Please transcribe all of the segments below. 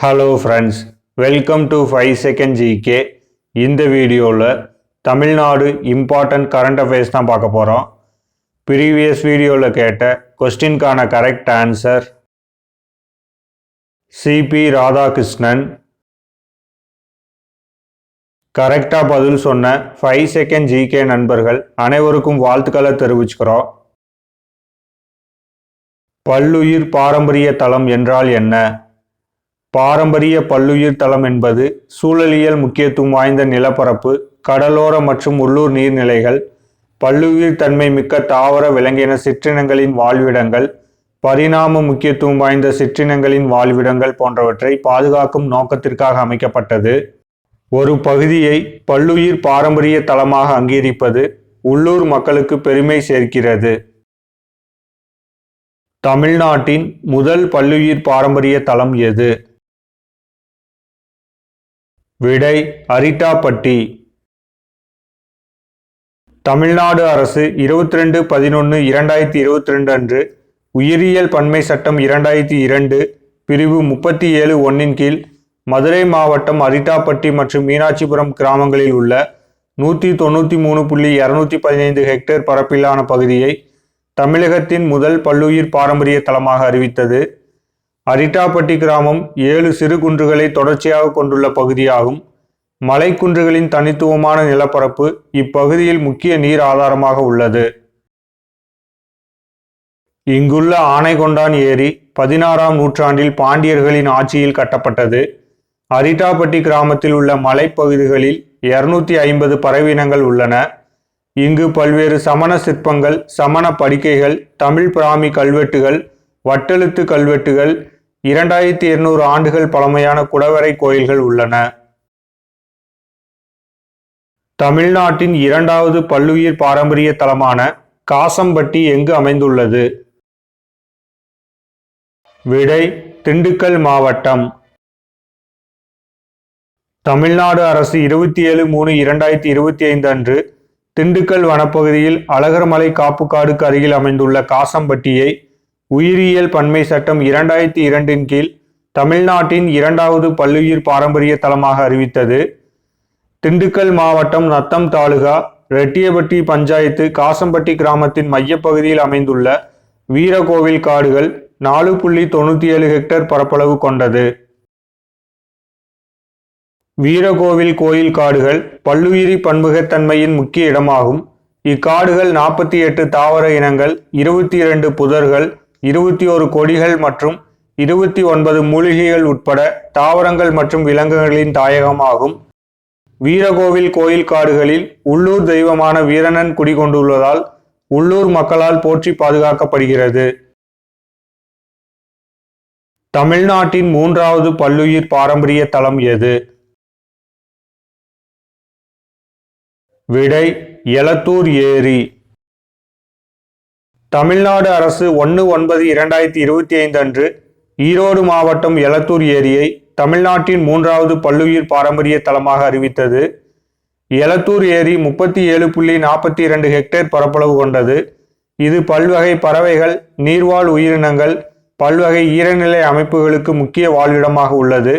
Hello friends welcome to five second GK இந்த வீடியோவில் Tamil Nadu important current affairs தான் பார்க்க போகிறோம் ப்ரீவியஸ் வீடியோவில் கேட்ட கொஸ்டின்கான கரெக்ட் ஆன்சர் சிபி ராதாகிருஷ்ணன் கரெக்டாக பதில் சொன்ன ஃபைவ் செகண்ட் ஜிகே நண்பர்கள் அனைவருக்கும் வாழ்த்துக்களை தெரிவிச்சுக்கிறோம். பல்லுயிர் பாரம்பரிய தளம் என்றால் என்ன? பாரம்பரிய பல்லுயிர் தளம் என்பது சூழலியல் முக்கியத்துவம் வாய்ந்த நிலப்பரப்பு கடலோர மற்றும் உள்ளூர் நீர்நிலைகள் பல்லுயிர் தன்மை மிக்க தாவர விலங்கின சிற்றினங்களின் வாழ்விடங்கள் பரிணாம முக்கியத்துவம் வாய்ந்த சிற்றினங்களின் வாழ்விடங்கள் போன்றவற்றை பாதுகாக்கும் நோக்கத்திற்காக அமைக்கப்பட்டது. ஒரு பகுதியை பல்லுயிர் பாரம்பரிய தளமாக அங்கீகரிப்பது உள்ளூர் மக்களுக்கு பெருமை சேர்க்கிறது. தமிழ்நாட்டின் முதல் பல்லுயிர் பாரம்பரிய தளம் எது? விடை அரிட்டாப்பட்டி. தமிழ்நாடு அரசு இருபத்தி ரெண்டு பதினொன்று இரண்டாயிரத்தி இருபத்தி ரெண்டு அன்று உயிரியல் பன்மை சட்டம் இரண்டாயிரத்தி இரண்டு பிரிவு முப்பத்தி ஏழு ஒன்னின் கீழ் மதுரை மாவட்டம் அரிட்டாப்பட்டி மற்றும் மீனாட்சிபுரம் கிராமங்களில் உள்ள நூற்றி தொண்ணூற்றி மூணு புள்ளி இரநூத்தி பதினைந்து ஹெக்டேர் பரப்பிலான பகுதியை தமிழகத்தின் முதல் பல்லுயிர் பாரம்பரிய தலமாக அறிவித்தது. அரிட்டாப்பட்டி கிராமம் ஏழு சிறு குன்றுகளை தொடர்ச்சியாக கொண்டுள்ள பகுதியாகும். மலைக்குன்றுகளின் தனித்துவமான நிலப்பரப்பு இப்பகுதியில் முக்கிய நீர் ஆதாரமாக உள்ளது. இங்குள்ள ஆனைகொண்டான் ஏரி பதினாறாம் நூற்றாண்டில் பாண்டியர்களின் ஆட்சியில் கட்டப்பட்டது. அரிட்டாப்பட்டி கிராமத்தில் உள்ள மலைப்பகுதிகளில் இருநூத்தி ஐம்பது பறவினங்கள் உள்ளன. இங்கு பல்வேறு சமண சிற்பங்கள் சமண படுக்கைகள் தமிழ் பிராமி கல்வெட்டுகள் வட்டெழுத்து கல்வெட்டுகள் இரண்டாயிரத்தி இருநூறு ஆண்டுகள் பழமையான குடவரை கோயில்கள் உள்ளன. தமிழ்நாட்டின் இரண்டாவது பல்லுயிர் பாரம்பரிய தலமான காசம்பட்டி எங்கு அமைந்துள்ளது? விடை திண்டுக்கல் மாவட்டம். தமிழ்நாடு அரசு இருபத்தி ஏழு மூணு இரண்டாயிரத்தி இருபத்தி ஐந்து அன்று திண்டுக்கல் வனப்பகுதியில் அழகர்மலை காப்புக்காடுக்கு அருகில் அமைந்துள்ள காசம்பட்டியை உயிரியல் பன்மை சட்டம் இரண்டாயிரத்தி இரண்டின் கீழ் தமிழ்நாட்டின் இரண்டாவது பல்லுயிர் பாரம்பரிய தலமாக அறிவித்தது. திண்டுக்கல் மாவட்டம் நத்தம் தாலுகா ரெட்டியபட்டி பஞ்சாயத்து காசம்பட்டி கிராமத்தின் மையப்பகுதியில் அமைந்துள்ள வீரகோவில் காடுகள் நாலு புள்ளி தொண்ணூற்றி ஏழு ஹெக்டேர் பரப்பளவு கொண்டது. வீரகோவில் கோயில் காடுகள் பல்லுயிரி பன்முகத்தன்மையின் முக்கிய இடமாகும். இக்காடுகள் நாற்பத்தி எட்டு தாவர இனங்கள் இருபத்தி இரண்டு புதர்கள் இருபத்தி ஒரு கொடிகள் மற்றும் இருபத்தி ஒன்பது மூலிகைகள் உட்பட தாவரங்கள் மற்றும் விலங்குகளின் தாயகமாகும். வீரகோவில் கோயில் காடுகளில் உள்ளூர் தெய்வமான வீரனன் குடிகொண்டுள்ளதால் உள்ளூர் மக்களால் போற்றி பாதுகாக்கப்படுகிறது. தமிழ்நாட்டின் மூன்றாவது பல்லுயிர் பாரம்பரிய தலம் எது? விடை எலத்தூர் ஏரி. தமிழ்நாடு அரசு ஒன்று ஒன்பது இரண்டாயிரத்தி இருபத்தி ஐந்து அன்று ஈரோடு மாவட்டம் எலத்தூர் ஏரியை தமிழ்நாட்டின் மூன்றாவது பல்லுயிர் பாரம்பரிய தலமாக அறிவித்தது. எலத்தூர் ஏரி முப்பத்தி ஏழு புள்ளி நாற்பத்தி இரண்டு ஹெக்டேர் பரப்பளவு கொண்டது. இது பல்வகை பறவைகள் நீர்வாழ் உயிரினங்கள் பல்வகை ஈரநிலை அமைப்புகளுக்கு முக்கிய வாழ்விடமாக உள்ளது.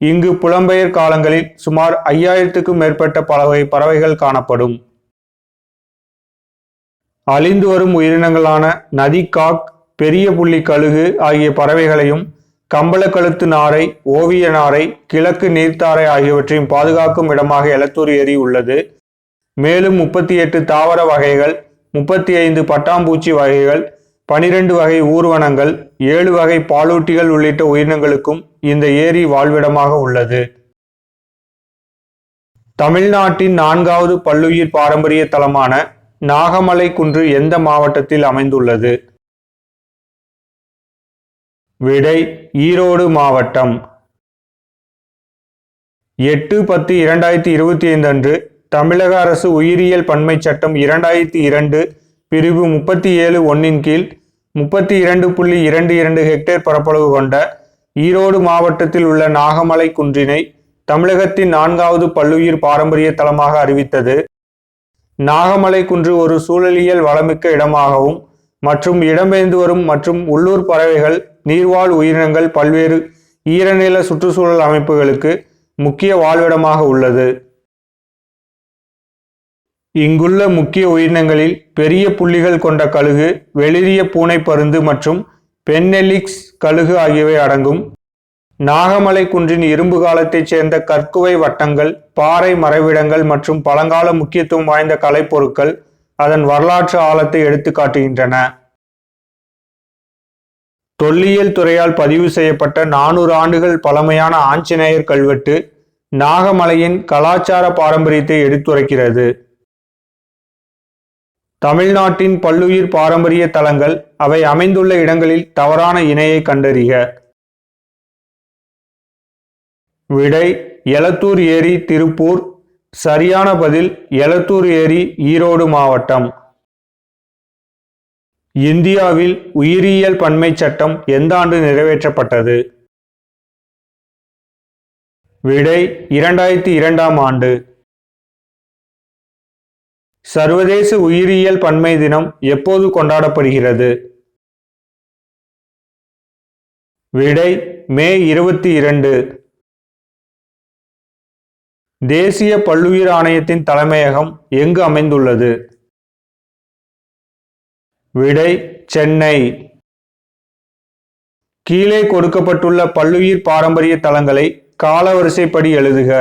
இங்கு புலம்பெயர் காலங்களில் சுமார் ஐயாயிரத்துக்கும் மேற்பட்ட பல வகை பறவைகள் காணப்படும். அழிந்து வரும் உயிரினங்களான நதிக்காக் பெரிய புள்ளி கழுகு ஆகிய பறவைகளையும் கம்பளக்கழுத்து நாரை ஓவிய நாரை கிழக்கு நீர்த்தாரை ஆகியவற்றையும் பாதுகாக்கும் இடமாக எலத்தூர் ஏரி உள்ளது மேலும் முப்பத்தி எட்டு தாவர வகைகள் முப்பத்தி ஐந்து பட்டாம்பூச்சி வகைகள் பனிரெண்டு வகை ஊர்வனங்கள் ஏழு வகை பாலூட்டிகள் உள்ளிட்ட உயிரினங்களுக்கும் இந்த ஏரி வாழ்விடமாக உள்ளது. தமிழ்நாட்டின் நான்காவது பல்லுயிர் பாரம்பரிய தலமான நாகமலை குன்று எந்த மாவட்டத்தில் அமைந்துள்ளது? விடை ஈரோடு மாவட்டம். எட்டு பத்து இரண்டாயிரத்தி இருபத்தி ஐந்து அன்று தமிழக அரசு உயிரியல் பன்மை சட்டம் இரண்டாயிரத்தி இரண்டு பிரிவு முப்பத்தி ஏழு ஒன்னின் கீழ் முப்பத்தி இரண்டு புள்ளி இரண்டு இரண்டு ஹெக்டேர் பரப்பளவு கொண்ட ஈரோடு மாவட்டத்தில் உள்ள நாகமலை குன்றினை தமிழகத்தின் நான்காவது பல்லுயிர் பாரம்பரிய தலமாக அறிவித்தது. நாகமலை குன்று ஒரு சூழலியல் வளமிக்க இடமாகவும் மற்றும் இடம்பெயர்ந்து வரும் மற்றும் உள்ளூர் பறவைகள் நீர்வாழ் உயிரினங்கள் பல்வேறு ஈரநில சுற்றுச்சூழல் அமைப்புகளுக்கு முக்கிய வாழ்விடமாக உள்ளது. இங்குள்ள முக்கிய உயிரினங்களில் பெரிய புள்ளிகள் கொண்ட கழுகு வெளிரிய பூனை பருந்து மற்றும் பென்னெலிக்ஸ் கழுகு ஆகியவை அடங்கும். நாகமலை குன்றின் இரும்பு காலத்தைச் சேர்ந்த கற்குவை வட்டங்கள் பாறை மறைவிடங்கள் மற்றும் பழங்கால முக்கியத்துவம் வாய்ந்த கலைப்பொருட்கள் அதன் வரலாற்று ஆழத்தை எடுத்துக்காட்டுகின்றன தொல்லியல் துறையால் பதிவு செய்யப்பட்ட நானூறு ஆண்டுகள் பழமையான ஆஞ்சநேயர் கல்வெட்டு நாகமலையின் கலாச்சார பாரம்பரியத்தை எடுத்துரைக்கிறது. தமிழ்நாட்டின் பல்லுயிர் பாரம்பரிய தலங்கள் அவை அமைந்துள்ள இடங்களில் தவறான இணையை கண்டறிக. விடை எலத்தூர் ஏரி திருப்பூர். சரியான பதில் எலத்தூர் ஏரி ஈரோடு மாவட்டம். இந்தியாவில் உயிரியல் பன்மை சட்டம் எந்த ஆண்டு நிறைவேற்றப்பட்டது? விடை இரண்டாயிரத்தி இரண்டாம் ஆண்டு. சர்வதேச உயிரியல் பன்மை தினம் எப்போது கொண்டாடப்படுகிறது? விடை மே இருபத்தி இரண்டு. தேசிய பல்லுயிர் ஆணையத்தின் தலைமையகம் எங்கு அமைந்துள்ளது? விடை சென்னை. கீழே கொடுக்கப்பட்டுள்ள பல்லுயிர் பாரம்பரிய தலங்களை காலவரிசைப்படி எழுதுக.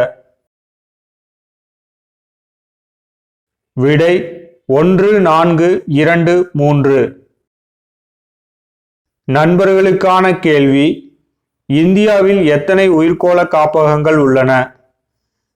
விடை ஒன்று நான்கு இரண்டு மூன்று. நண்பர்களுக்கான கேள்வி இந்தியாவில் எத்தனை உயிர்கோள காப்பகங்கள் உள்ளன?